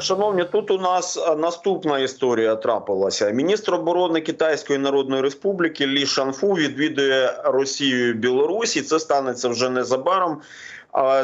Шановні, тут у нас наступна історія трапилася. Міністр оборони Китайської Народної Республіки Лі Шанфу відвідує Росію і Білорусь, і Це станеться вже незабаром.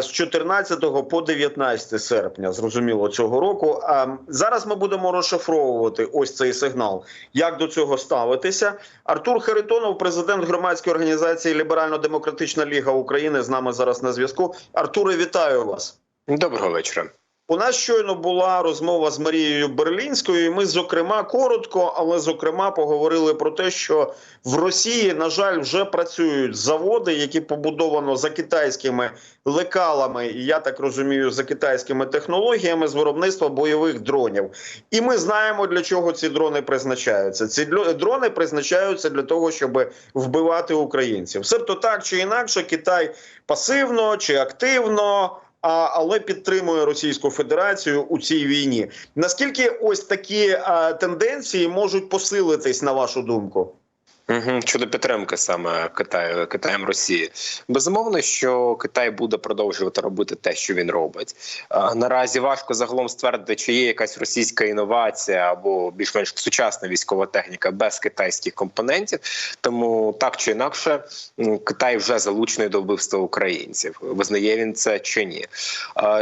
З 14 по 19 серпня, зрозуміло, цього року. Зараз ми будемо розшифровувати ось цей сигнал. Як до цього ставитися? Артур Харитонов, президент громадської організації Ліберально-Демократична Ліга України, з нами зараз на зв'язку. Артуре, вітаю вас. Доброго вечора. У нас щойно була розмова з Марією Берлінською. і Ми, зокрема, коротко, але зокрема, поговорили про те, що в Росії, на жаль, вже працюють заводи, які побудовано за китайськими лекалами, і я так розумію, за китайськими технологіями з виробництва бойових дронів. І ми знаємо, для чого ці дрони призначаються. Ці дрони призначаються для того, щоб вбивати українців. Себто так чи інакше, Китай пасивно чи активно але підтримує Російську Федерацію у цій війні. Наскільки ось такі тенденції можуть посилитись на вашу думку? Щодо підтримки саме Китаю Китаєм Росії, безумовно, що Китай буде продовжувати робити те, що він робить. Наразі важко загалом ствердити, чи є якась російська інновація або більш-менш сучасна військова техніка без китайських компонентів. Тому так чи інакше, Китай вже залучений до вбивства українців. Визнає він це чи ні?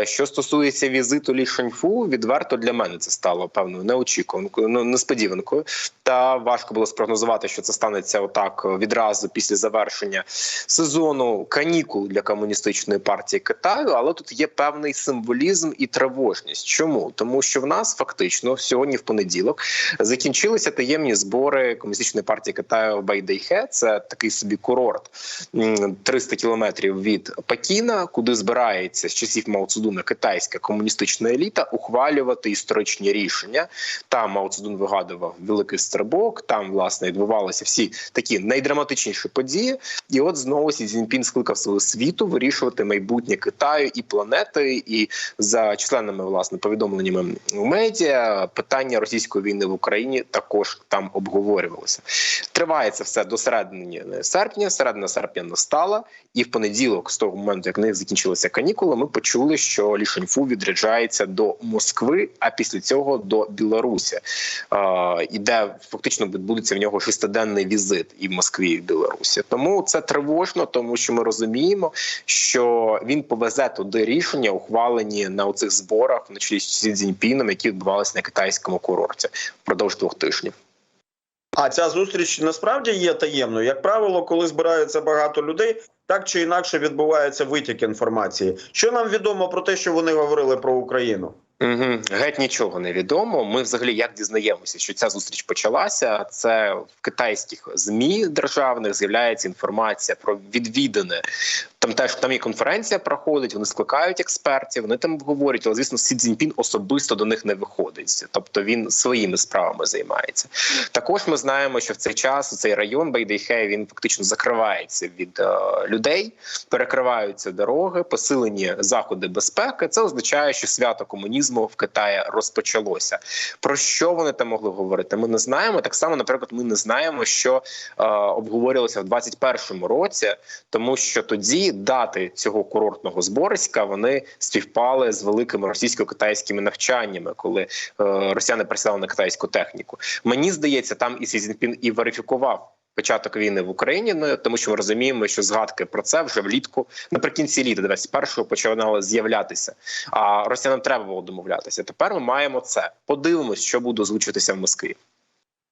Що стосується візиту Лі Шаньфу, відверто для мене це стало певною неочікуванкою, ну несподіванкою. Та важко було спрогнозувати, що це станеться отак відразу після завершення сезону канікул для комуністичної партії Китаю. Але тут є певний символізм і тривожність. Чому тому, що в нас фактично сьогодні, в понеділок, закінчилися таємні збори комуністичної партії Китаю в Байдайхе. Це такий собі курорт м, 300 кілометрів від Пекіна, куди збирається з часів Мао Цзедуна китайська комуністична еліта ухвалювати історичні рішення. Там Мао Цзедун вигадував великий стрибок. Там власне відбувалися всі такі найдраматичніші події. І от знову Сі Цзіньпін скликав свого світу вирішувати майбутнє Китаю і планети. І за численними власне повідомленнями в медіа питання російської війни в Україні також там обговорювалося. Триває це все до середини серпня. Середина серпня настала, і в понеділок, з того моменту, як них закінчилися канікули, ми почули, що Лі Шаньфу відряджається до Москви, а після цього до Білорусі, е, і де фактично відбудеться в нього шестиденний візит і в Москві, і в Білорусі. Тому це тривожно, тому що ми розуміємо, що він повезе туди рішення, ухвалені на оцих зборах чолі з Сі Цзіньпіном, які відбувалися на китайському курорті впродовж двох тижнів. А ця зустріч насправді є таємною. Як правило, коли збираються багато людей, так чи інакше відбувається витік інформації. Що нам відомо про те, що вони говорили про Україну? Угу. Геть нічого не відомо. Ми взагалі як дізнаємося, що ця зустріч почалася. Це в китайських змі державних з'являється інформація про відвідане. Там теж там є конференція проходить. Вони скликають експертів. Вони там обговорюють, але звісно, Сі Цзіньпін особисто до них не виходить. Тобто він своїми справами займається. Також ми знаємо, що в цей час цей район Байдейхе він фактично закривається від е, людей, перекриваються дороги, посилені заходи безпеки. Це означає, що свято комунізму в Китаї розпочалося. Про що вони там могли говорити? Ми не знаємо. Так само, наприклад, ми не знаємо, що е, обговорювалося в 21-му році, тому що тоді дати цього курортного збориська вони співпали з великими російсько-китайськими навчаннями, коли е, росіяни присідали на китайську техніку. Мені здається, там і Сі Цзіньпін і верифікував. Початок війни в Україні, ну тому що ми розуміємо, що згадки про це вже влітку наприкінці літа 21-го починали з'являтися. А росіянам треба було домовлятися. Тепер ми маємо це. Подивимось, що буде озвучуватися в Москві.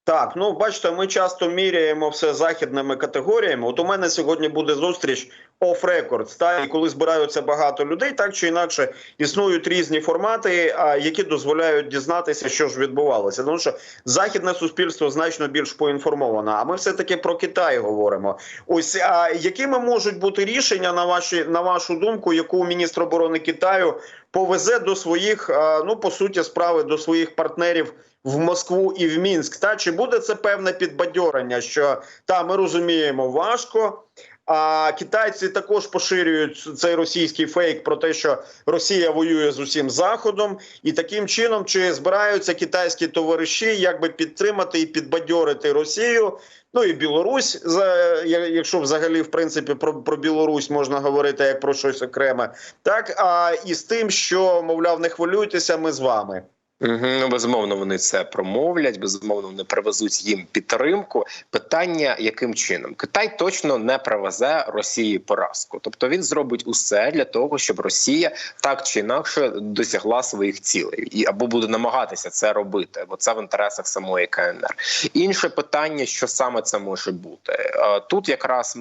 Так, ну бачите, ми часто міряємо все західними категоріями. От у мене сьогодні буде зустріч records, та і коли збираються багато людей, так чи інакше існують різні формати, які дозволяють дізнатися, що ж відбувалося. Тому що західне суспільство значно більш поінформовано. А ми все таки про Китай говоримо. Ось а якими можуть бути рішення на ваші на вашу думку, яку міністр оборони Китаю повезе до своїх, ну по суті, справи до своїх партнерів в Москву і в Мінськ. Та чи буде це певне підбадьорення? Що та ми розуміємо важко. А китайці також поширюють цей російський фейк про те, що Росія воює з усім заходом, і таким чином чи збираються китайські товариші якби підтримати і підбадьорити Росію Ну і Білорусь, за якщо взагалі в принципі про, про Білорусь можна говорити як про щось окреме, так а і з тим, що мовляв, не хвилюйтеся, ми з вами. Ну, безумовно, вони це промовлять. Безумовно, вони привезуть їм підтримку. Питання яким чином Китай точно не привезе Росії поразку, тобто він зробить усе для того, щоб Росія так чи інакше досягла своїх цілей, і або буде намагатися це робити, бо це в інтересах самої КНР. Інше питання, що саме це може бути Е, тут, якраз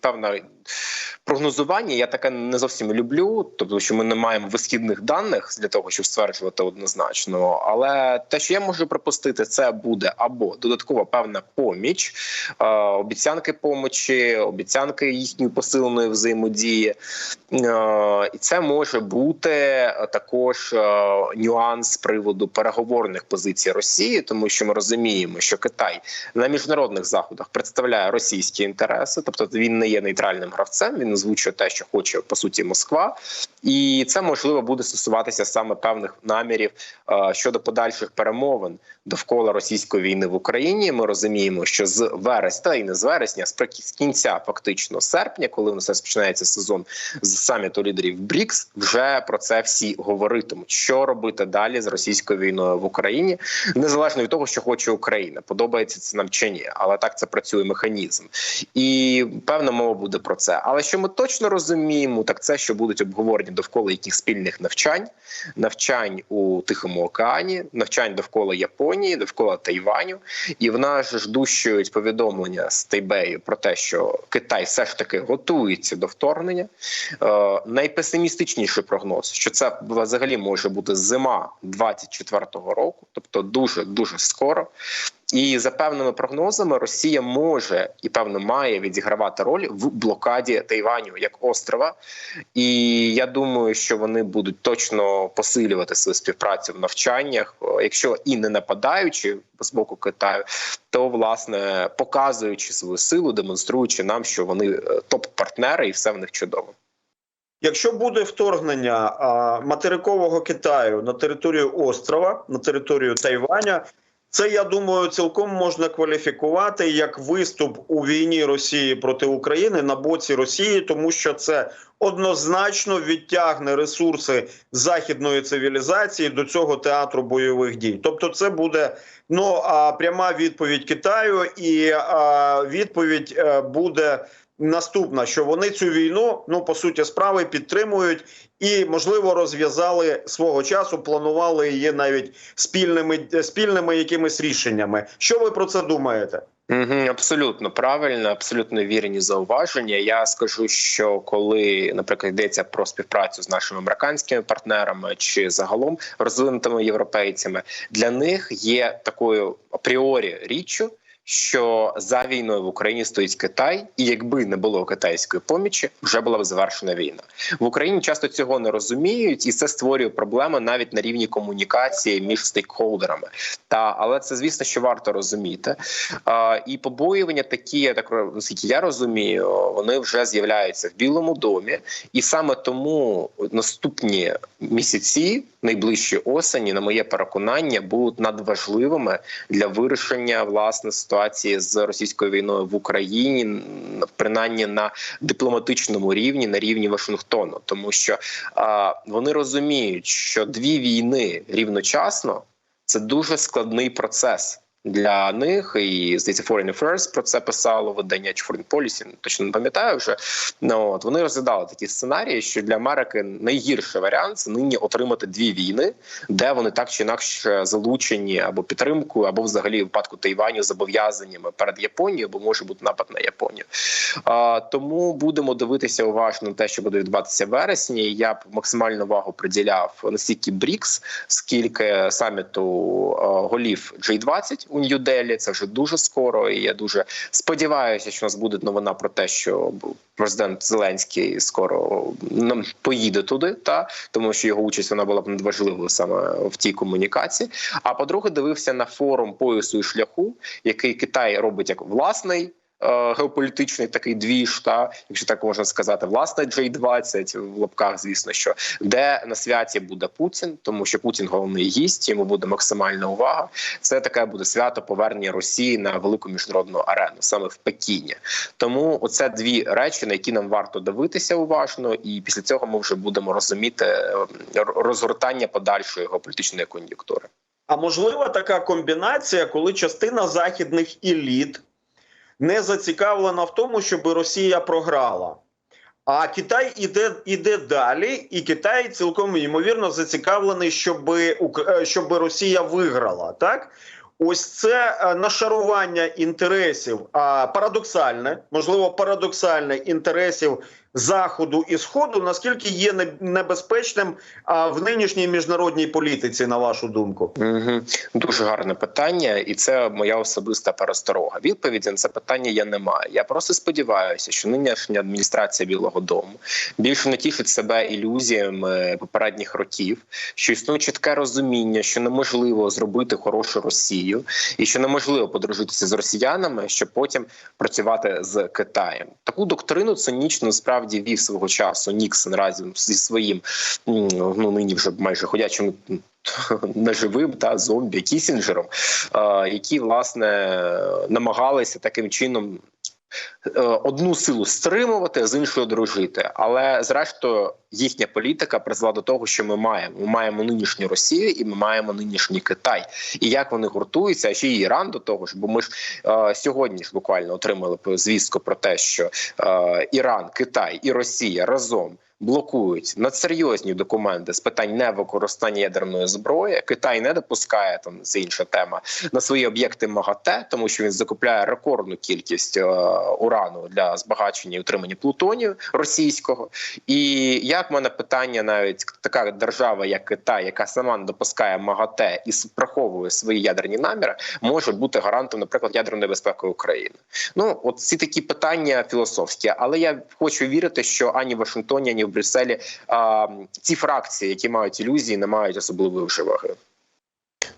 певна прогнозування. Я таке не зовсім люблю, тобто, що ми не маємо висхідних даних для того, щоб стверджувати однозначно. Але те, що я можу припустити, це буде або додаткова певна поміч, е, обіцянки помочі, обіцянки їхньої посиленої взаємодії, Е, і це може бути е, також нюанс з приводу переговорних позицій Росії, тому що ми розуміємо, що Китай на міжнародних заходах представляє російські інтереси, тобто він не є нейтральним гравцем. Він озвучує те, що хоче по суті Москва, і це можливо буде стосуватися саме певних намірів щодо подальших перемовин довкола російської війни в Україні. Ми розуміємо, що з вересня і не з вересня, з з кінця фактично серпня, коли у нас розпочинається сезон з саміту лідерів БРІКС, вже про це всі говоритимуть. Що робити далі з російською війною в Україні, незалежно від того, що хоче Україна, подобається це нам чи ні, але так це працює механізм, і певна мова буде про це. Але що ми точно розуміємо, так це що будуть обговорені довкола яких спільних навчань, навчань у Тихому океані, навчань довкола Японії, довкола Тайваню, і в нас ждущують повідомлення з Тайбею про те, що Китай все ж таки готується до вторгнення. Е, найпесимістичніший прогноз, що це взагалі може бути зима 24-го року, тобто дуже дуже скоро. І за певними прогнозами Росія може і певно має відігравати роль в блокаді Тайваню як острова. І я думаю, що вони будуть точно посилювати свою співпрацю в навчаннях, якщо і не нападаючи з боку Китаю, то власне показуючи свою силу, демонструючи нам, що вони е, топ-партнери, і все в них чудово. Якщо буде вторгнення материкового Китаю на територію острова, на територію Тайваня, це я думаю, цілком можна кваліфікувати як виступ у війні Росії проти України на боці Росії, тому що це однозначно відтягне ресурси західної цивілізації до цього театру бойових дій. Тобто, це буде ну а, пряма відповідь Китаю, і відповідь е, буде наступна: що вони цю війну, ну по суті, справи підтримують і, можливо, розв'язали свого часу, планували її навіть спільними спільними якимись рішеннями. Що ви про це думаєте? Угу, абсолютно правильно, абсолютно вірні зауваження. Я скажу, що коли, наприклад, йдеться про співпрацю з нашими американськими партнерами чи загалом розвинутими європейцями, для них є такою апріорі річчю. Що за війною в Україні стоїть Китай, і якби не було китайської помічі, вже була б завершена війна в Україні. Часто цього не розуміють, і це створює проблеми навіть на рівні комунікації між стейкхолдерами. Та але це звісно, що варто розуміти. А, і побоювання такі, я так наскільки я розумію, вони вже з'являються в Білому домі, і саме тому наступні місяці, найближчі осені, на моє переконання, будуть надважливими для вирішення власне ситуації з російською війною в Україні, принаймні на дипломатичному рівні, на рівні Вашингтону, тому що а, вони розуміють, що дві війни рівночасно це дуже складний процес. Для них і здається, Foreign Affairs про це писало видання чи Foreign Policy, точно не пам'ятаю вже. Ну от вони розглядали такі сценарії, що для Америки найгірший варіант це нині отримати дві війни, де вони так чи інакше залучені або підтримкою, або взагалі випадку Тайваню зобов'язаннями перед Японією, або може бути напад на Японію. А, тому будемо дивитися уважно на те, що буде відбуватися в вересні. Я б максимальну увагу приділяв не стільки БРІКС, скільки саміту а, голів G20 у Нью-Делі. Це вже дуже скоро. І я дуже сподіваюся, що у нас буде новина про те, що президент Зеленський скоро нам поїде туди, та тому що його участь вона була б надважливою саме в тій комунікації. А по-друге, дивився на форум поясу і шляху, який Китай робить як власний. Е, геополітичний такий двіж, та якщо так можна сказати, власне J20 в лапках, звісно, що де на святі буде Путін, тому що Путін головний гість, йому буде максимальна увага. Це таке буде свято повернення Росії на велику міжнародну арену, саме в Пекіні. Тому оце дві речі, на які нам варто дивитися уважно, і після цього ми вже будемо розуміти е, розгортання подальшої геополітичної кон'юнктури. А можлива така комбінація, коли частина західних еліт не зацікавлена в тому, щоб Росія програла. А Китай іде, іде далі, і Китай цілком ймовірно зацікавлений, щоб, щоб Росія виграла. Так? Ось це е, нашарування інтересів, а парадоксальне, можливо, парадоксальне інтересів Заходу і Сходу, наскільки є небезпечним в нинішній міжнародній політиці, на вашу думку? Угу. Дуже гарне питання, і це моя особиста пересторога. Відповіді на це питання я не маю. Я просто сподіваюся, що нинішня адміністрація Білого Дому більше не тішить себе ілюзіями попередніх років, що існує чітке розуміння, що неможливо зробити хорошу Росію, і що неможливо подружитися з росіянами, щоб потім працювати з Китаєм. Таку доктрину цинічно справді вів свого часу Ніксон разом зі своїм ну нині вже майже ходячим неживим та зомбі Кісінджером, які власне намагалися таким чином. е, Одну силу стримувати, з іншою дружити, але зрештою їхня політика призвела до того, що ми маємо. Ми маємо нинішню Росію і ми маємо нинішній Китай. І як вони гуртуються, а ще й Іран до того ж, бо ми ж е, сьогодні ж буквально отримали звістку про те, що е, Іран, Китай і Росія разом блокують надсерйозні документи з питань невикористання ядерної зброї. Китай не допускає там це інша тема на свої об'єкти МАГАТЕ, тому що він закупляє рекордну кількість е, урану для збагачення і утримання плутонію російського. І як в мене питання, навіть така держава, як Китай, яка сама не допускає МАГАТЕ і приховує свої ядерні наміри, може бути гарантом, наприклад, ядерної безпеки України. Ну, от ці такі питання філософські, але я хочу вірити, що ані в Вашингтоні, ані в Брюсселі а, ці фракції, які мають ілюзії, не мають особливої вживаги.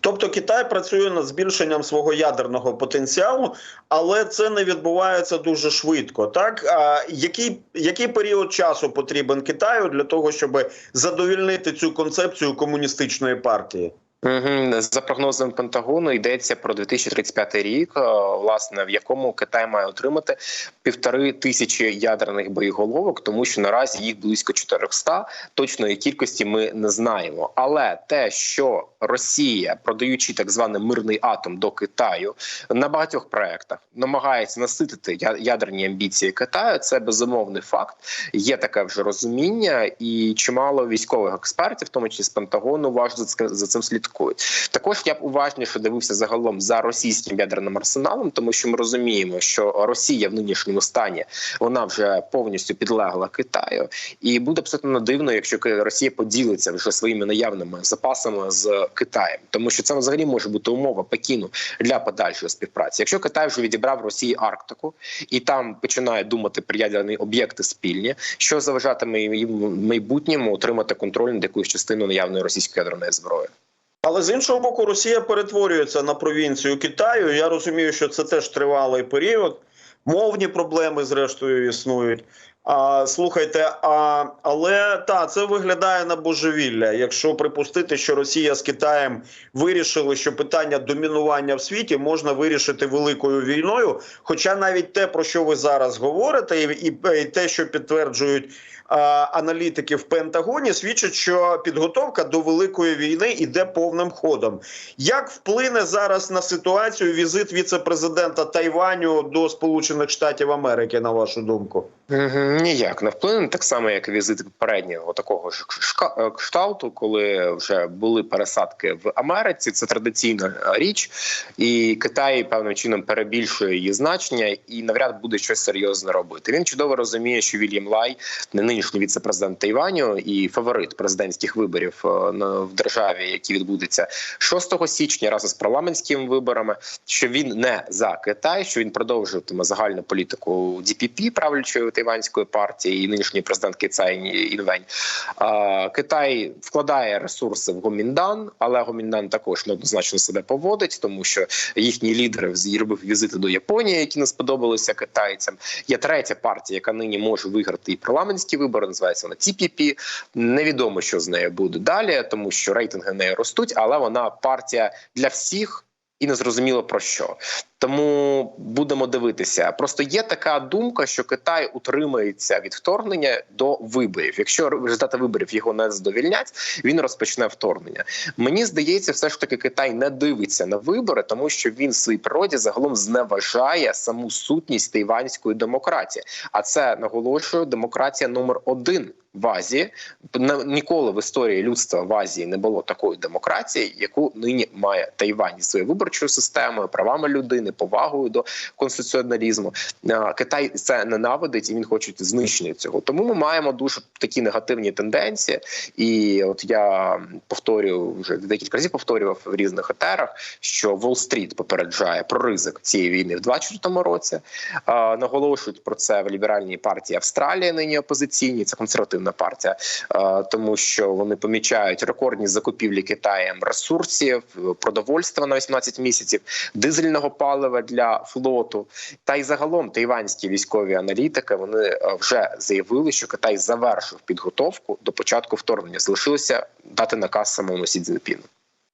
Тобто Китай працює над збільшенням свого ядерного потенціалу, але це не відбувається дуже швидко. Так а який, який період часу потрібен Китаю для того, щоб задовільнити цю концепцію комуністичної партії? За прогнозом Пентагону йдеться про 2035 рік, е, власне, в якому Китай має отримати півтори тисячі ядерних боєголовок, тому що наразі їх близько 400. Точної кількості ми не знаємо. Але те, що Росія, продаючи так званий мирний атом до Китаю на багатьох проектах, намагається наситити ядерні амбіції Китаю, це безумовний факт. Є таке вже розуміння, і чимало військових експертів, в тому числі з Пентагону, уважно за цим- цим слідкують. Також я б уважніше дивився загалом за російським ядерним арсеналом, тому що ми розуміємо, що Росія в нинішньому стані вона вже повністю підлегла Китаю, і буде абсолютно дивно, якщо Росія поділиться вже своїми наявними запасами з Китаєм, тому що це взагалі може бути умова Пекіну для подальшої співпраці. Якщо Китай вже відібрав Росії Арктику і там починає думати про ядерні об'єкти спільні, що заважатиме їм в майбутньому отримати контроль над якоюсь частиною наявної російської ядерної зброї. Але з іншого боку, Росія перетворюється на провінцію Китаю. Я розумію, що це теж тривалий період. Мовні проблеми, зрештою, існують. А, слухайте, а, але та це виглядає на божевілля. Якщо припустити, що Росія з Китаєм вирішили, що питання домінування в світі можна вирішити великою війною. Хоча навіть те, про що ви зараз говорите, і, і, і те, що підтверджують аналітики в Пентагоні, свідчить, що підготовка до великої війни іде повним ходом. Як вплине зараз на ситуацію візит віце-президента Тайваню до Сполучених Штатів Америки, на вашу думку? Ніяк не вплине, так само як візит попереднього такого ж е, кшталту, коли вже були пересадки в Америці. Це традиційна е, річ, і Китай певним чином перебільшує її значення і навряд буде щось серйозне робити. Він чудово розуміє, що Вільям Лай, не нинішній віце-президент Тайваню і фаворит президентських виборів е, в державі, які відбудуться 6 січня разом з парламентськими виборами, що він не за Китай, що він продовжуватиме загальну політику ДПП, правлячої Тайванської партії і нинішньої президентки Цай Інвень. Китай вкладає ресурси в Гоміндан, але Гоміндан також неоднозначно себе поводить, тому що їхній лідер зробив візити до Японії, які не сподобалися китайцям. Є третя партія, яка нині може виграти і парламентські вибори. Називається вона TPP. Невідомо, що з нею буде далі, тому що рейтинги неї ростуть, але вона партія для всіх. І не зрозуміло про що. Тому будемо дивитися. Просто є така думка, що Китай утримається від вторгнення до виборів. Якщо результати виборів його не задовільнять, він розпочне вторгнення. Мені здається, все ж таки Китай не дивиться на вибори, тому що він в своїй природі загалом зневажає саму сутність тайванської демократії. А це наголошую демократія номер один в Азії. Ніколи в історії людства в Азії не було такої демократії, яку нині має Тайвань зі своєю виборчою системою, правами людини, повагою до конституціоналізму. Китай це ненавидить і він хоче знищення цього. Тому ми маємо дуже такі негативні тенденції. І от я повторюю вже декілька разів повторював в різних етерах, що Уолл-стріт попереджає про ризик цієї війни в 24 році. Наголошують про це в ліберальній партії Австралії, нині опозиційній, це консервативна партія, тому що вони помічають рекордні закупівлі Китаєм ресурсів, продовольства на 18 місяців, дизельного палива для флоту. Та й загалом тайванські військові аналітики вони е, вже заявили, що Китай завершив підготовку до початку вторгнення. Залишилося дати наказ самому Сі Цзіньпіну.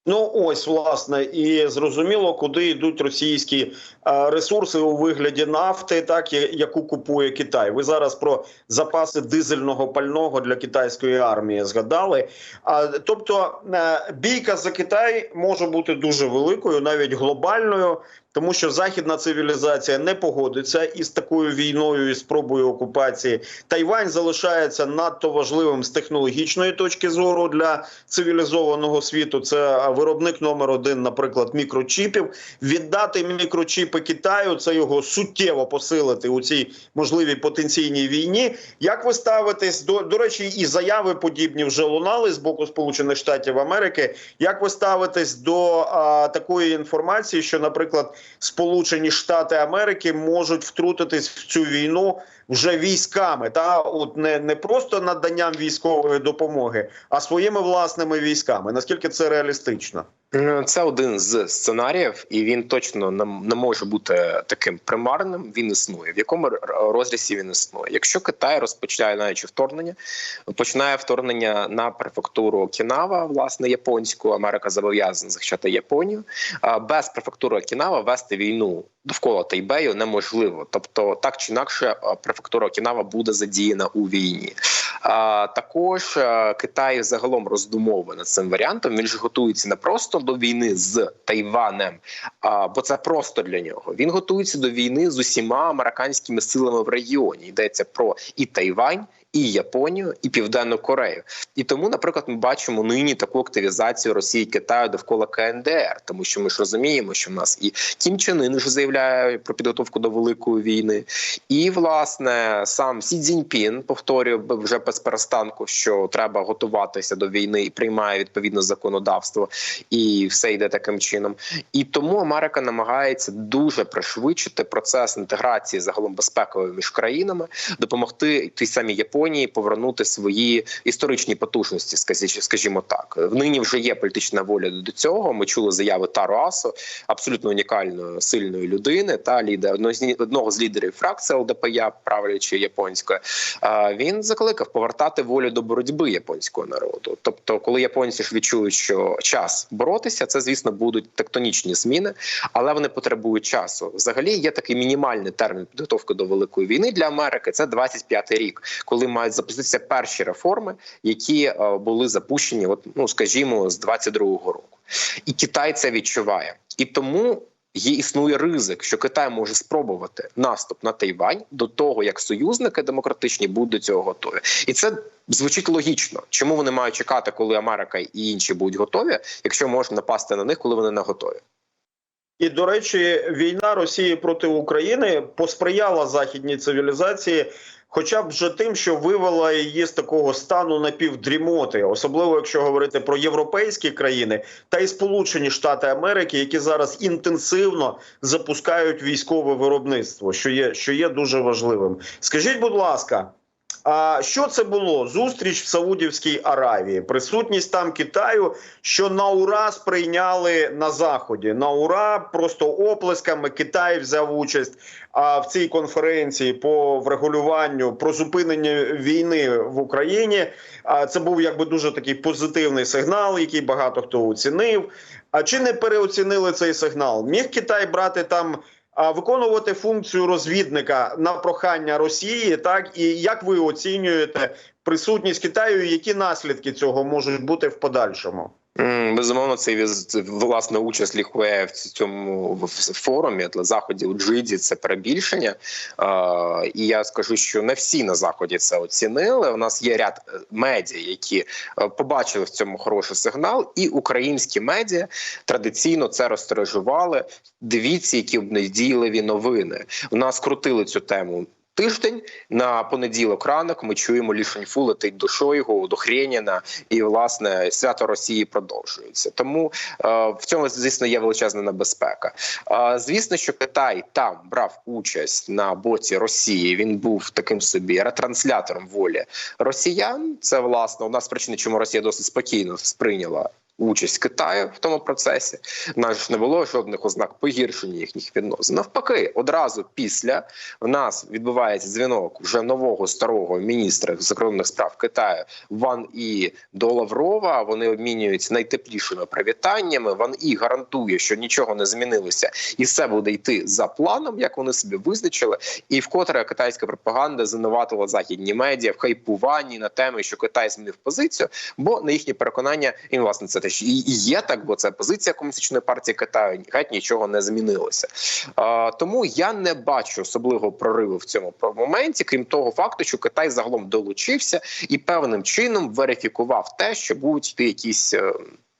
Ну ось власне і зрозуміло, куди йдуть російські е, ресурси у вигляді нафти, так яку купує Китай. Ви зараз про запаси дизельного пального для китайської армії згадали. А тобто е, бійка за Китай може бути дуже великою, навіть глобальною. Тому що західна цивілізація не погодиться із такою війною і спробою окупації. Тайвань залишається надто важливим з технологічної точки зору для цивілізованого світу. Це виробник номер один, наприклад, мікрочіпів. Віддати мікрочіпи Китаю це його суттєво посилити у цій можливій потенційній війні. Як ви ставитесь до, до речі, і заяви подібні вже лунали з боку Сполучених Штатів Америки? Як ви ставитесь до а, такої інформації, що, наприклад, Сполучені Штати Америки можуть втрутитись в цю війну вже військами, та от не, не просто наданням військової допомоги, а своїми власними військами? Наскільки це реалістично? Це один з сценаріїв, і він точно не, може бути таким примарним. Він існує. В якому розрізі він існує? Якщо Китай розпочинає навіть вторгнення, починає вторгнення на префектуру Кінава, власне японську, Америка зобов'язана захищати Японію. Без префектури Кінава вести війну довкола Тайбею неможливо. Тобто, так чи інакше, префектура Окінава буде задіяна у війні. Також е, Китай загалом роздумовує над цим варіантом. Він ж готується не просто до війни з Тайванем, бо це просто для нього. Він готується до війни з усіма американськими силами в регіоні. Йдеться про і Тайвань. І Японію, і Південну Корею, і тому, наприклад, ми бачимо нині таку активізацію Росії і Китаю довкола КНДР, тому що ми ж розуміємо, що в нас і Кім Чен Ын вже заявляє про підготовку до великої війни, і власне сам Сі Цзіньпін повторює вже без перестанку, що треба готуватися до війни і приймає відповідне законодавство, і все йде таким чином. І тому Америка намагається дуже пришвидшити процес інтеграції загалом безпекової між країнами, допомогти тій самій Японії повернути свої історичні потужності, скажімо так. Нині вже є політична воля до цього. Ми чули заяви Таро Асо, абсолютно унікальної сильної людини, та лідер одного з лідерів фракції ЛДПЯ, правлячої японської. Він закликав повертати волю до боротьби японського народу. Тобто, коли японці ж відчують, що час боротися, це звісно будуть тектонічні зміни, але вони потребують часу. Взагалі є такий мінімальний термін підготовки до великої війни для Америки. Це 25-й рік, коли мають запуститися перші реформи, які е, були запущені, от ну скажімо, з 22-го року. І Китай це відчуває, і тому. Є існує ризик, що Китай може спробувати наступ на Тайвань до того, як союзники демократичні будуть до цього готові, і це звучить логічно. Чому вони мають чекати, коли Америка і інші будуть готові, якщо можна напасти на них, коли вони не готові? І до речі, війна Росії проти України посприяла західній цивілізації хоча б вже тим, що вивела її з такого стану напівдрімоти, особливо якщо говорити про європейські країни та й Сполучені Штати Америки, які зараз інтенсивно запускають військове виробництво, що є, що є дуже важливим. Скажіть, будь ласка. А що це було? Зустріч в Саудівській Аравії, присутність там Китаю, що на ура сприйняли на заході. На ура, просто оплесками Китай взяв участь в цій конференції по врегулюванню про зупинення війни в Україні. Це був якби дуже такий позитивний сигнал, який багато хто оцінив. А чи не переоцінили цей сигнал? Міг Китай брати там? Виконувати функцію розвідника на прохання Росії, так і як ви оцінюєте присутність Китаю? Які наслідки цього можуть бути в подальшому? Безумовно, це власне участь Ліхуе в цьому форумі для заході у Джиді. Це перебільшення. І я скажу, що не всі на заході це оцінили. У нас є ряд е, медіа, які е, побачили в цьому хороший сигнал, і українські медіа традиційно це розстережували. Дивіться, які обнадійливі новини. У нас крутили цю тему. Тиждень на понеділок ранок ми чуємо Лішеньфу летить до Шойгу, до Хреніна, і власне свято Росії продовжується. Тому е, в цьому звісно є величезна небезпека. Е, звісно, що Китай там брав участь на боці Росії. Він був таким собі ретранслятором волі росіян. Це власне у нас причини, чому Росія досить спокійно сприйняла. Участь Китаю в тому процесі нас не було жодних ознак погіршення їхніх відносин. Навпаки, одразу після в нас відбувається дзвінок вже нового старого міністра закордонних справ Китаю Ван І до Лаврова. Вони обмінюються найтеплішими привітаннями. Ван І гарантує, що нічого не змінилося, і все буде йти за планом, як вони собі визначили. І вкотре китайська пропаганда звинуватила західні медіа в хайпуванні на теми, що Китай змінив позицію, бо на їхнє переконання і власне це теж і і є так, бо це позиція комуністичної партії Китаю. Геть нічого не змінилося. А, тому я не бачу особливого прориву в цьому моменті, крім того факту, що Китай загалом долучився і певним чином верифікував те, що будуть йти якісь е,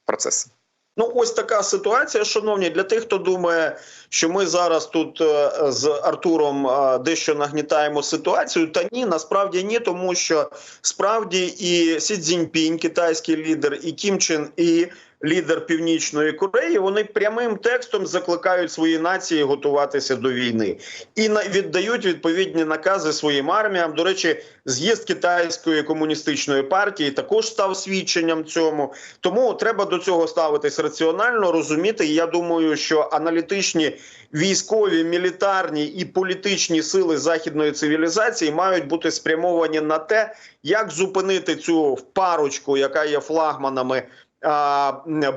процеси. Ну, ось така ситуація, шановні, для тих, хто думає, що ми зараз тут е, з Артуром е, дещо нагнітаємо ситуацію. Та ні, насправді ні, тому що справді і Сі Цзіньпінь, китайський лідер, і Кім Чен і лідер Північної Кореї, вони прямим текстом закликають свої нації готуватися до війни і віддають відповідні накази своїм арміям. До речі, з'їзд китайської комуністичної партії також став свідченням цьому. Тому треба до цього ставитись раціонально, розуміти. Я думаю, що аналітичні військові, мілітарні і політичні сили західної цивілізації мають бути спрямовані на те, як зупинити цю парочку, яка є флагманами.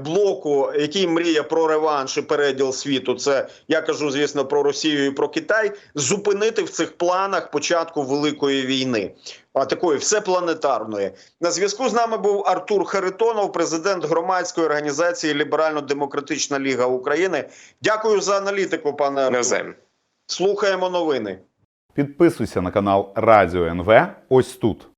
Блоку, який мріє про реванш і переділ світу, це я кажу, звісно, про Росію і про Китай, зупинити в цих планах початку великої війни, а такої всепланетарної. На зв'язку з нами був Артур Харитонов, президент громадської організації Ліберально-Демократична Ліга України. Дякую за аналітику, пане Артур. Слухаємо новини. Підписуйся на канал Радіо НВ ось тут.